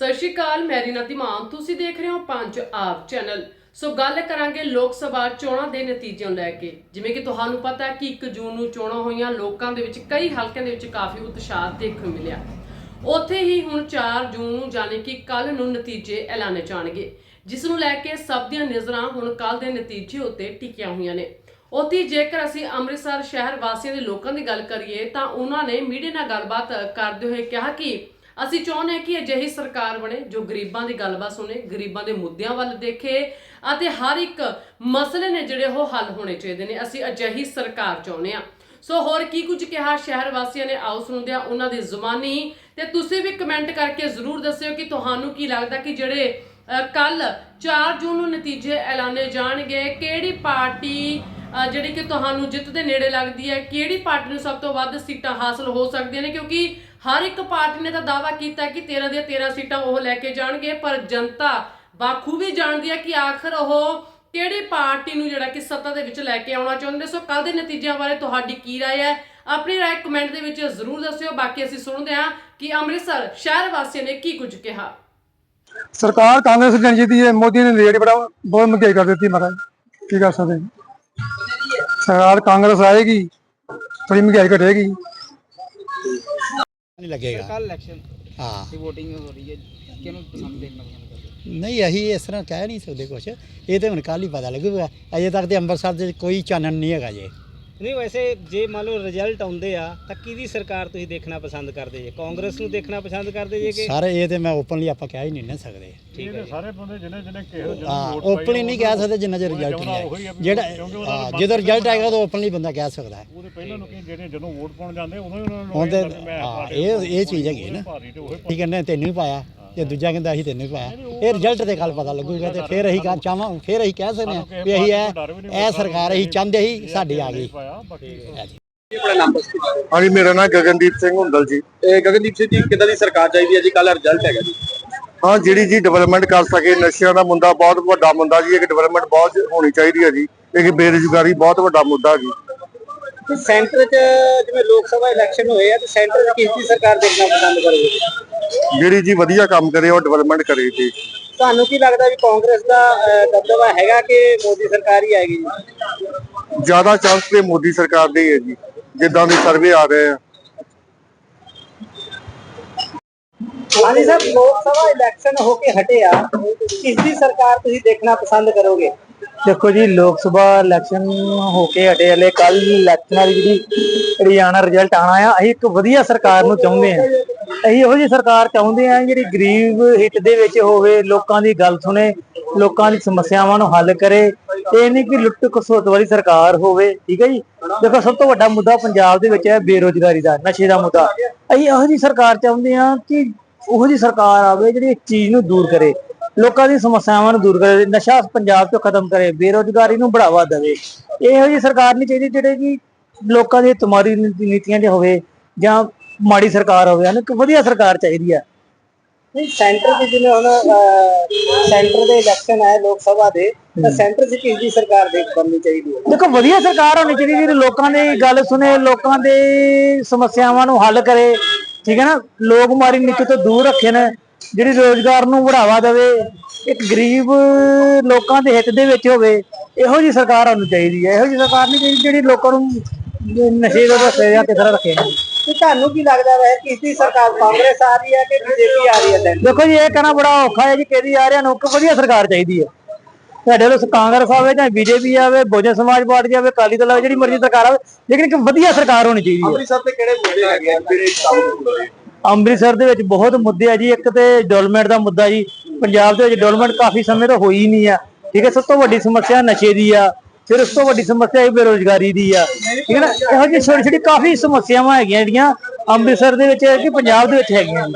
ਸਤਿ ਸ਼੍ਰੀ ਅਕਾਲ, ਮੈਂ ਰੀਨਾ ਧੀਮਾਨ ਤੁਸੀਂ ਦੇਖ ਰਹੇ ਹੋ ਪੰਜ ਆਪ ਚੈਨਲ। ਸੋ ਗੱਲ ਕਰਾਂਗੇ ਲੋਕ ਸਭਾ ਚੋਣਾਂ ਦੇ ਨਤੀਜਿਆਂ ਨੂੰ ਲੈ ਕੇ। ਜਿਵੇਂ ਕਿ ਤੁਹਾਨੂੰ ਪਤਾ ਹੈ ਕਿ 1 ਜੂਨ ਨੂੰ ਚੋਣਾਂ ਹੋਈਆਂ, ਲੋਕਾਂ ਦੇ ਵਿੱਚ ਕਈ ਹਲਕਿਆਂ ਦੇ ਵਿੱਚ ਕਾਫੀ ਉਤਸ਼ਾਹ ਦੇਖਣ ਨੂੰ ਮਿਲਿਆ। ਉੱਥੇ ਹੀ ਹੁਣ 4 ਜੂਨ ਨੂੰ ਜਾਣੀ ਕਿ ਕੱਲ ਨੂੰ ਨਤੀਜੇ ਐਲਾਨੇ ਜਾਣਗੇ, ਜਿਸ ਨੂੰ ਲੈ ਕੇ ਸਭ ਦੀਆਂ ਨਜ਼ਰਾਂ ਹੁਣ ਕੱਲ ਦੇ ਨਤੀਜੇ ਉੱਤੇ ਟਿਕੀਆਂ ਹੋਈਆਂ ਨੇ। ਉੱਥੇ ਜੇਕਰ ਅਸੀਂ ਅੰਮ੍ਰਿਤਸਰ ਸ਼ਹਿਰ ਵਾਸੀਆਂ ਦੇ ਲੋਕਾਂ ਦੀ ਗੱਲ ਕਰੀਏ, ਤਾਂ ਉਹਨਾਂ ਨੇ ਮੀਡੀਆ ਨਾਲ ਗੱਲਬਾਤ ਕਰਦੇ ਹੋਏ ਕਿਹਾ ਕਿ ਅਸੀਂ ਚਾਹੁੰਦੇ ਹਾਂ ਕਿ ਅਜਿਹੀ ਸਰਕਾਰ ਬਣੇ ਜੋ ਗਰੀਬਾਂ ਦੀ ਗੱਲਬਾਤ ਸੁਣੇ, ਗਰੀਬਾਂ ਦੇ ਮੁੱਦਿਆਂ ਵੱਲ ਦੇਖੇ ਅਤੇ ਹਰ ਇੱਕ ਮਸਲੇ ਨੇ ਜਿਹੜੇ ਉਹ ਹੱਲ ਹੋਣੇ ਚਾਹੀਦੇ ਨੇ। ਅਸੀਂ ਅਜਿਹੀ ਸਰਕਾਰ ਚਾਹੁੰਦੇ ਹਾਂ। ਸੋ ਹੋਰ ਕੀ ਕੁਝ ਕਿਹਾ ਸ਼ਹਿਰ ਵਾਸੀਆਂ ਨੇ ਆਓ ਸੁਣਦੇ ਹਾਂ ਉਹਨਾਂ ਦੀ ਜ਼ੁਬਾਨੀ ਤੇ ਤੁਸੀਂ ਵੀ ਕਮੈਂਟ ਕਰਕੇ ਜ਼ਰੂਰ ਦੱਸਿਓ ਕਿ ਤੁਹਾਨੂੰ ਕੀ ਲੱਗਦਾ ਕਿ ਜਿਹੜੇ ਕੱਲ 4 ਜੂਨ ਨੂੰ ਨਤੀਜੇ ਐਲਾਨੇ ਜਾਣਗੇ, ਕਿਹੜੀ ਪਾਰਟੀ ਜਿਹੜੀ ਕਿ ਤੁਹਾਨੂੰ ਜਿੱਤ ਦੇ ਨੇੜੇ ਲੱਗਦੀ ਹੈ ਕਿਹੜੀ ਪਾਰਟੀ ਨੂੰ ਸਭ ਤੋਂ ਵੱਧ ਸੀਟਾਂ ਹਾਸਲ ਹੋ ਸਕਦੀਆਂ ਨੇ ਕਿਉਂਕਿ ਹਰ ਇੱਕ ਪਾਰਟੀ ਨੇ ਤਾਂ ਦਾਅਵਾ ਕੀਤਾ ਹੈ ਕਿ 13 ਦੀਆਂ 13 ਸੀਟਾਂ ਉਹ ਲੈ ਕੇ ਜਾਣਗੇ ਪਰ ਜਨਤਾ ਬਾਖੂਬੀ ਜਾਣਦੀ ਹੈ ਕਿ ਆਖਰ ਉਹ ਕਿਹੜੀ ਪਾਰਟੀ ਨੂੰ ਜਿਹੜਾ ਕਿ ਸੱਤਾ ਦੇ ਵਿੱਚ ਲੈ ਕੇ ਆਉਣਾ ਚਾਹੁੰਦੇ ਸੋ ਕੱਲ ਦੇ ਨਤੀਜਿਆਂ ਬਾਰੇ ਤੁਹਾਡੀ ਕੀ رائے ਹੈ ਆਪਣੀ رائے ਕਮੈਂਟ ਦੇ ਵਿੱਚ ਜ਼ਰੂਰ ਦੱਸਿਓ ਬਾਕੀ ਅਸੀਂ ਸੁਣਦੇ ਹਾਂ ਕਿ ਅੰਮ੍ਰਿਤਸਰ ਸ਼ਹਿਰ ਵਾਸੀਆਂ ਨੇ ਕੀ ਕੁਝ ਕਿਹਾ ਸਰਕਾਰ ਕਾਂਗਰਸ ਦੀ ਜੀਤੀ ਹੈ ਮੋਦੀ ਨੇ ਰੇਟ ਬੜਾ ਬਹੁਤ ਮਹਿੰਗਾਈ ਕਰ ਦਿੱਤੀ ਮਹਾਰਾਜ ਕੀ ਕਰ ਸਕਦੇ ਹਾਂ? ਸਰਕਾਰ ਕਾਂਗਰਸ ਆਏਗੀ ਥੋੜੀ ਮਹਿੰਗਾਈ ਘਟੇਗੀ। ਨਹੀਂ ਲੱਗੇਗਾ। ਕੱਲ ਇਲੈਕਸ਼ਨ ਹਾਂ। ਦੀ VOTING ਹੋ ਰਹੀ ਹੈ ਕਿਹਨੂੰ ਪਸੰਦ ਦੇਖਣਾ ਪਸੰਦ ਕਰਦੇ ਨਹੀਂ ਅਸੀਂ ਇਸ ਤਰ੍ਹਾਂ ਕਹਿ ਨਹੀਂ ਸਕਦੇ ਕੁਝ ਇਹ ਤੇ ਹੁਣ ਕੱਲ ਹੀ ਪਤਾ ਲੱਗੂਗਾ। ਅਜੇ ਤੱਕ ਤੇ ਅੰਮ੍ਰਿਤਸਰ ਦੇ ਕੋਈ ਚਾਨਣ ਨਹੀਂ ਹੈਗਾ ਜੇ। ਨਹੀਂ ਵੈਸੇ ਜੇ ਮੰਨ ਲਓ ਰਿਜ਼ਲਟ ਆਉਂਦੇ ਆ ਤਾਂ ਕਿਹਦੀ ਸਰਕਾਰ ਤੁਸੀਂ ਦੇਖਣਾ ਪਸੰਦ ਕਰਦੇ ਜੇ? ਕਾਂਗਰਸ ਨੂੰ ਦੇਖਣਾ ਪਸੰਦ ਕਰਦੇ ਜੇ ਕਿ ਸਾਰੇ ਇਹ ਤੇ ਮੈਂ ਓਪਨਲੀ ਆਪਾਂ ਕਹਿ ਹੀ ਨਹੀਂ ਨਾ ਸਕਦੇ। ਠੀਕ ਹੈ ਸਾਰੇ ਬੰਦੇ ਜਿਹਨੇ ਜਿਹਨੇ ਕਿਹੋ ਜਿਹੇ ਹਾਂ ਵੋਟ ਪਾਈ ਓਪਨਲੀ ਨਹੀਂ ਕਹਿ ਸਕਦੇ ਜਿੰਨਾ ਚਿਰ ਰਿਜ਼ਲਟ ਨਹੀਂ ਆਇਆ। ਜਿਹੜਾ ਹਾਂ, ਜਦੋਂ ਰਿਜ਼ਲਟ ਆਏਗਾ ਤਾਂ ਓਪਨਲੀ ਬੰਦਾ ਕਹਿ ਸਕਦਾ ਹੈ। ਉਹਦੇ ਪਹਿਲਾਂ ਨੂੰ ਕੀ ਜਿਹੜੇ ਜਦੋਂ ਵੋਟ ਪਾਉਣ ਜਾਂਦੇ ਉਦੋਂ ਹੀ ਉਹਨਾਂ ਨੂੰ ਇਹ ਹਾਂ, ਇਹ ਨੂੰ ਚੀਜ਼ ਹੈਗੀ ਹੈ ਨਾ। ਠੀਕ ਕਹਿੰਦੇ ਤੈਨੂੰ ਹੀ ਪਾਇਆ। ਤੇ ਦੂਜਾ ਕਹਿੰਦਾ ਅਸੀਂ ਤੈਨੂੰ ਪਾਇਆ। ਇਹ ਰਿਜ਼ਲਟ ਤੇ ਕੱਲ ਪਤਾ ਲੱਗੂਗਾ ਤੇ ਫਿਰ ਅਸੀਂ ਕਹਾਂ ਚਾਹਾਂ ਫਿਰ ਅਸੀਂ ਕਹਿ ਸਕਦੇ ਹਾਂ ਵੀ ਅਸੀਂ ਇਹ ਇਹ ਸਰਕਾਰ ਅਸੀਂ ਚਾਹੁੰਦੇ ਸੀ ਸਾਡੀ ਆ ਗਈ। ਹਾਂਜੀ। ਮੇਰਾ ਨਾਮ ਗਗਨਦੀਪ ਸਿੰਘ ਹੁੰਦਲ ਜੀ। ਇਹ ਗਗਨਦੀਪ ਸਿੰਘ ਜੀ ਕਿੱਦਾਂ ਦੀ ਸਰਕਾਰ ਚਾਹੀਦੀ ਹੈ ਜੀ? ਕੱਲ ਰਿਜ਼ਲਟ ਹੈਗਾ ਜੀ। ਹਾਂ ਜਿਹੜੀ ਜੀ ਡਿਵੈਲਪਮੈਂਟ ਕਰ ਸਕੇ ਨਸ਼ਿਆਂ ਦਾ ਮੁੱਦਾ ਬਹੁਤ ਵੱਡਾ ਮੁੱਦਾ ਜੀ ਇੱਕ ਡਿਵੈਲਪਮੈਂਟ ਬਹੁਤ ਹੋਣੀ ਚਾਹੀਦੀ ਹੈ ਜੀ। ਇਹ ਬੇਰੁਜ਼ਗਾਰੀ ਬਹੁਤ ਵੱਡਾ ਮੁੱਦਾ ਜੀ। ਸੈਂਟਰ 'ਚ ਜਿਵੇਂ ਲੋਕ ਸਭਾ ਇਲੈਕਸ਼ਨ ਹੋਏ ਆ ਤੇ ਸੈਂਟਰ 'ਚ ਕਿਸ ਦੀ ਸਰਕਾਰ ਦੇਖਣਾ ਪਸੰਦ ਕਰੋਗੇ? ਜਿਹੜੀ ਜੀ ਵਧੀਆ ਕੰਮ ਕਰੇ ਉਹ ਡਿਵੈਲਪਮੈਂਟ ਕਰੇ ਜੀ। ਤੁਹਾਨੂੰ ਕੀ ਲੱਗਦਾ ਵੀ ਕਾਂਗਰਸ ਦਾ ਦਬਦਬਾ ਹੈਗਾ ਕਿ ਮੋਦੀ ਸਰਕਾਰ ਹੀ ਆਏਗੀ ਜੀ? ਜ਼ਿਆਦਾ ਚਾਂਸ ਤੇ ਮੋਦੀ ਸਰਕਾਰ ਦੇ ਹੀ ਹੈ ਜੀ ਜਿੱਦਾਂ ਦੇ ਸਰਵੇ ਆ ਰਹੇ ਆ। ਹਾਂਜੀ ਸਰ ਲੋਕ ਸਭਾ ਇਲੈਕਸ਼ਨ ਹੋ ਕੇ ਹਟਿਆ ਕਿਸ ਦੀ ਸਰਕਾਰ ਤੁਸੀਂ ਦੇਖਣਾ ਪਸੰਦ ਕਰੋਗੇ? ਦੇਖੋ ਜੀ ਲੋਕ ਸਭਾ ਇਲੈਕਸ਼ਨ ਹੋ ਕੇ ਹਟੇ ਹਲੇ। ਕੱਲ ਇਲੈਕਸ਼ਨਾਂ ਦੀ ਜਿਹੜੀ ਹਰਿਆਣਾ ਰਿਜ਼ਲਟ ਆਣਾ ਆ ਅਸੀਂ ਇੱਕ ਵਧੀਆ ਸਰਕਾਰ ਨੂੰ ਚਾਹੁੰਦੇ ਆ ਅਸੀਂ ਇਹੋ ਜਿਹੀ ਸਰਕਾਰ ਚਾਹੁੰਦੇ ਆ ਜਿਹੜੀ ਗਰੀਬ ਹਿੱਤ ਦੇ ਵਿੱਚ ਹੋਵੇ, ਲੋਕਾਂ ਦੀ ਗੱਲ ਸੁਣੇ, ਲੋਕਾਂ ਦੀ ਸਮੱਸਿਆਵਾਂ ਨੂੰ ਹੱਲ ਕਰੇ ਇਹ ਨਹੀਂ ਕਿ ਲੁੱਟ ਖਸੁੱਟ ਵਾਲੀ ਸਰਕਾਰ ਹੋਵੇ, ਠੀਕ ਹੈ ਜੀ? ਦੇਖੋ, ਸਭ ਤੋਂ ਵੱਡਾ ਮੁੱਦਾ ਪੰਜਾਬ ਦੇ ਵਿੱਚ ਹੈ ਬੇਰੋਜ਼ਗਾਰੀ ਦਾ, ਨਸ਼ੇ ਦਾ ਮੁੱਦਾ। ਅਸੀਂ ਇਹੋ ਜਿਹੀ ਸਰਕਾਰ ਚਾਹੁੰਦੇ ਆ ਕਿ ਉਹੋ ਜਿਹੀ ਸਰਕਾਰ ਆਵੇ ਜਿਹੜੀ ਇਸ ਚੀਜ਼ ਨੂੰ ਦੂਰ ਕਰੇ, ਲੋਕਾਂ ਦੀ ਸਮੱਸਿਆਵਾਂ ਨੂੰ ਦੂਰ ਕਰੇ, ਨਸ਼ਾ ਪੰਜਾਬ ਤੋਂ ਖਤਮ ਕਰੇ, ਬੇਰੋਜ਼ਗਾਰੀ ਨੂੰ ਬੜਾਵਾ ਦੇਵੇ। ਇਹੋ ਜਿਹੀ ਸਰਕਾਰ ਨਹੀਂ ਚਾਹੀਦੀ ਜਿਹੜੇ ਕਿ ਲੋਕਾਂ ਦੀ ਤੁਮਾਰੀ ਨੀਤੀਆਂ 'ਚ ਹੋਵੇ ਜਾਂ ਮਾੜੀ ਸਰਕਾਰ ਹੋਵੇ ਹਨ ਇੱਕ ਵਧੀਆ ਸਰਕਾਰ ਚਾਹੀਦੀ ਆ। ਨਹੀਂ ਸੈਂਟਰ 'ਚ ਜਿਵੇਂ ਹੁਣ ਸੈਂਟਰ ਦੇ ਇਲੈਕਸ਼ਨ ਆਏ ਲੋਕ ਸਭਾ ਦੇ ਤਾਂ ਸੈਂਟਰ 'ਚ ਕਿਸ ਦੀ ਸਰਕਾਰ ਦੇਖ ਬਣਨੀ ਚਾਹੀਦੀ ਹੈ? ਦੇਖੋ ਵਧੀਆ ਸਰਕਾਰ ਹੋਣੀ ਚਾਹੀਦੀ ਜਿਹੜੀ ਲੋਕਾਂ ਦੀ ਗੱਲ ਸੁਣੇ ਲੋਕਾਂ ਦੇ ਸਮੱਸਿਆਵਾਂ ਨੂੰ ਹੱਲ ਕਰੇ ਠੀਕ ਹੈ ਨਾ? ਲੋਕ ਮਾਰੀ ਨੀਤੀ ਤੋਂ ਦੂਰ ਰੱਖੇ ਨੇ ਜਿਹੜੀ ਰੋਜ਼ਗਾਰ ਨੂੰ ਬੜਾਵਾ ਦੇਵੇ ਇੱਕ ਗਰੀਬ ਲੋਕਾਂ ਦੇ ਹਿੱਤ ਦੇ ਵਿੱਚ ਹੋਵੇ ਇਹੋ ਜੀ ਸਰਕਾਰ ਹੋਣੀ ਚਾਹੀਦੀ ਹੈ ਇਹੋ ਜੀ ਸਰਕਾਰ ਨਹੀਂ ਜਿਹੜੀ ਲੋਕਾਂ ਨੂੰ ਨਸ਼ੇ ਦੇ ਰਸਤੇ ਜਾਂ ਕਿਸ ਤਰ੍ਹਾਂ ਰੱਖੇ ਤੇ ਤੁਹਾਨੂੰ ਕੀ ਲੱਗਦਾ ਹੈ ਕਿਸ ਦੀ ਸਰਕਾਰ ਕਾਂਗਰਸ ਆ ਰਹੀ ਹੈ ਕਿ ਬੀਜੇਪੀ ਆ ਰਹੀ ਹੈ ਦੇਖੋ ਜੀ ਇਹ ਕਹਿਣਾ ਬੜਾ ਔਖਾ ਹੈ ਜੀ ਕਿਹਦੀ ਆ ਰਿਹਾ ਨੂੰ ਇੱਕ ਵਧੀਆ ਸਰਕਾਰ ਚਾਹੀਦੀ ਹੈ। ਸਾਡੇ ਵੱਲੋਂ ਕਾਂਗਰਸ ਆਵੇ ਜਾਂ ਬੀਜੇਪੀ ਆਵੇ ਬਹੁਜਨ ਸਮਾਜ ਪਾਰਟੀ ਆਵੇ ਅਕਾਲੀ ਦਲ ਆਵੇ ਜਿਹੜੀ ਮਰਜ਼ੀ ਸਰਕਾਰ ਆਵੇ ਲੇਕਿਨ ਇੱਕ ਵਧੀਆ ਸਰਕਾਰ ਹੋਣੀ ਚਾਹੀਦੀ ਹੈ। ਅੰਮ੍ਰਿਤਸਰ ਤੇ ਕਿਹੜੇ ਮੁੱਦੇ ਹੈਗੇ ਆ? ਜਿਹੜੇ ਕੰਮ ਅੰਮ੍ਰਿਤਸਰ ਦੇ ਵਿੱਚ ਬਹੁਤ ਮੁੱਦੇ ਆ ਜੀ ਇੱਕ ਤੇ ਡਿਵੈਲਪਮੈਂਟ ਦਾ ਮੁੱਦਾ ਜੀ ਪੰਜਾਬ ਦੇ ਵਿੱਚ ਡਿਵੈਲਪਮੈਂਟ ਕਾਫੀ ਸਮੇਂ ਤੋਂ ਹੋਈ ਨਹੀਂ ਆ। ਠੀਕ ਹੈ ਸਭ ਤੋਂ ਵੱਡੀ ਸਮੱਸਿਆ ਨਸ਼ੇ ਦੀ ਆ। ਫਿਰ ਉਸ ਤੋਂ ਵੱਡੀ ਸਮੱਸਿਆ ਇਹ ਬੇਰੋਜ਼ਗਾਰੀ ਦੀ ਆ। ਠੀਕ ਹੈ ਨਾ? ਇਹੋ ਜਿਹੀ ਛੋਟੀ ਛੋਟੀ ਕਾਫੀ ਸਮੱਸਿਆਵਾਂ ਹੈਗੀਆਂ ਜਿਹੜੀਆਂ ਅੰਮ੍ਰਿਤਸਰ ਦੇ ਵਿੱਚ ਕਿ ਪੰਜਾਬ ਦੇ ਵਿੱਚ ਹੈਗੀਆਂ